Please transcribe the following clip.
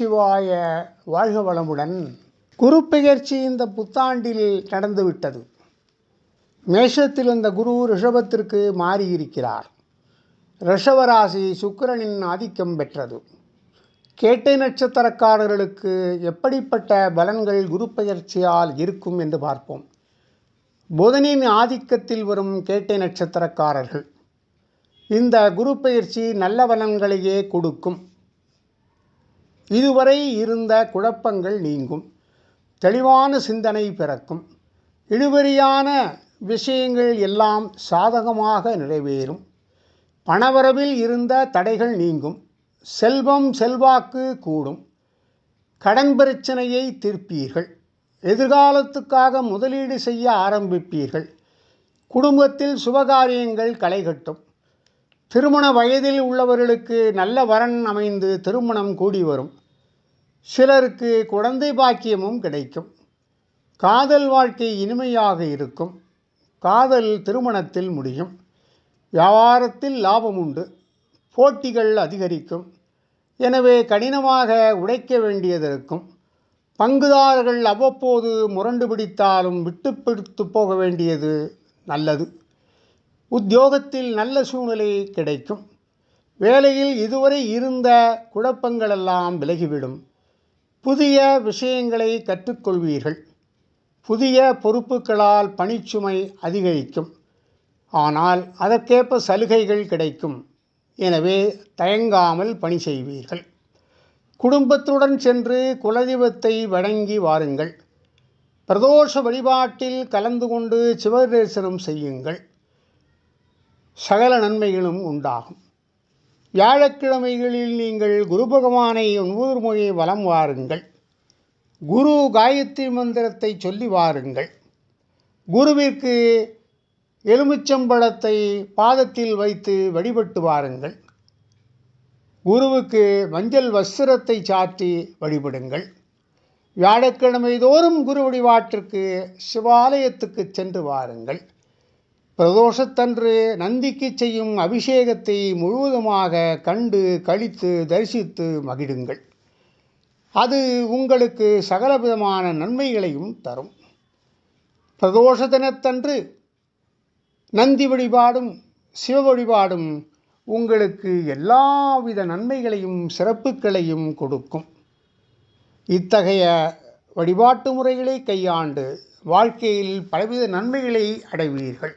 சிவாய வாழ்க வளமுடன் குரு பெயர்ச்சி இந்த புத்தாண்டில் நடந்துவிட்டது. மேஷத்தில் இந்த குரு ரிஷபத்திற்கு மாறியிருக்கிறார். ரிஷவராசி சுக்கிரனின் ஆதிக்கம் பெற்றது. கேட்டை நட்சத்திரக்காரர்களுக்கு எப்படிப்பட்ட பலன்கள் குரு பெயர்ச்சியால் இருக்கும் என்று பார்ப்போம். புதனின் ஆதிக்கத்தில் வரும் கேட்டை நட்சத்திரக்காரர்கள். இந்த குரு பெயர்ச்சி நல்ல பலன்களையே கொடுக்கும். இதுவரை இருந்த குழப்பங்கள் நீங்கும். தெளிவான சிந்தனை பிறக்கும். இழுபறியான விஷயங்கள் எல்லாம் சாதகமாக நிறைவேறும். பணவரவில் இருந்த தடைகள் நீங்கும். செல்வம் செல்வாக்கு கூடும். கடன் பிரச்சனையை தீர்ப்பீர்கள். எதிர்காலத்துக்காக முதலீடு செய்ய ஆரம்பிப்பீர்கள். குடும்பத்தில் சுபகாரியங்கள் களைகட்டும். திருமண வயதில் உள்ளவர்களுக்கு நல்ல வரன் அமைந்து திருமணம் கூடி வரும். சிலருக்கு குழந்தை பாக்கியமும் கிடைக்கும். காதல் வாழ்க்கை இனிமையாக இருக்கும். காதல் திருமணத்தில் முடியும். வியாபாரத்தில் லாபம் உண்டு. போட்டிகள் அதிகரிக்கும். எனவே கடினமாக உழைக்க வேண்டியது இருக்கும். பங்குதாரர்கள் அவ்வப்போது முரண்டு பிடித்தாலும் விட்டு பிடித்து போக வேண்டியது நல்லது. உத்தியோகத்தில் நல்ல சூழ்நிலை கிடைக்கும். வேலையில் இதுவரை இருந்த குழப்பங்களெல்லாம் விலகிவிடும். புதிய விஷயங்களை கற்றுக்கொள்வீர்கள். புதிய பொறுப்புகளால் பணிச்சுமை அதிகரிக்கும். ஆனால் அதற்கேற்ப சலுகைகள் கிடைக்கும். எனவே தயங்காமல் பணி செய்வீர்கள். குடும்பத்துடன் சென்று குலதெய்வத்தை வணங்கி வாருங்கள். பிரதோஷ வழிபாட்டில் கலந்து கொண்டு சிவதரிசனம் செய்யுங்கள். சகல நன்மைகளும் உண்டாகும். வியாழக்கிழமைகளில் நீங்கள் குரு பகவானை ஒன்பது முறை வலம் வாருங்கள். குரு காயத்ரி மந்திரத்தை சொல்லி வாருங்கள். குருவிற்கு எலுமிச்சம்பழத்தை பாதத்தில் வைத்து வழிபட்டு வாருங்கள். குருவுக்கு மஞ்சள் வஸ்திரத்தை சாற்றி வழிபடுங்கள். வியாழக்கிழமை தோறும் குரு வழிபாட்டிற்கு சிவாலயத்துக்கு சென்று வாருங்கள். பிரதோஷத்தன்று நந்திக்கு செய்யும் அபிஷேகத்தை முழுவதுமாக கண்டு கழித்து தரிசித்து மகிழுங்கள். அது உங்களுக்கு சகலவிதமான நன்மைகளையும் தரும். பிரதோஷ தினத்தன்று நந்தி வழிபாடும் சிவ வழிபாடும் உங்களுக்கு எல்லாவித நன்மைகளையும் சிறப்புகளையும் கொடுக்கும். இத்தகைய வழிபாட்டு முறைகளை கையாண்டு வாழ்க்கையில் பலவித நன்மைகளை அடைவீர்கள்.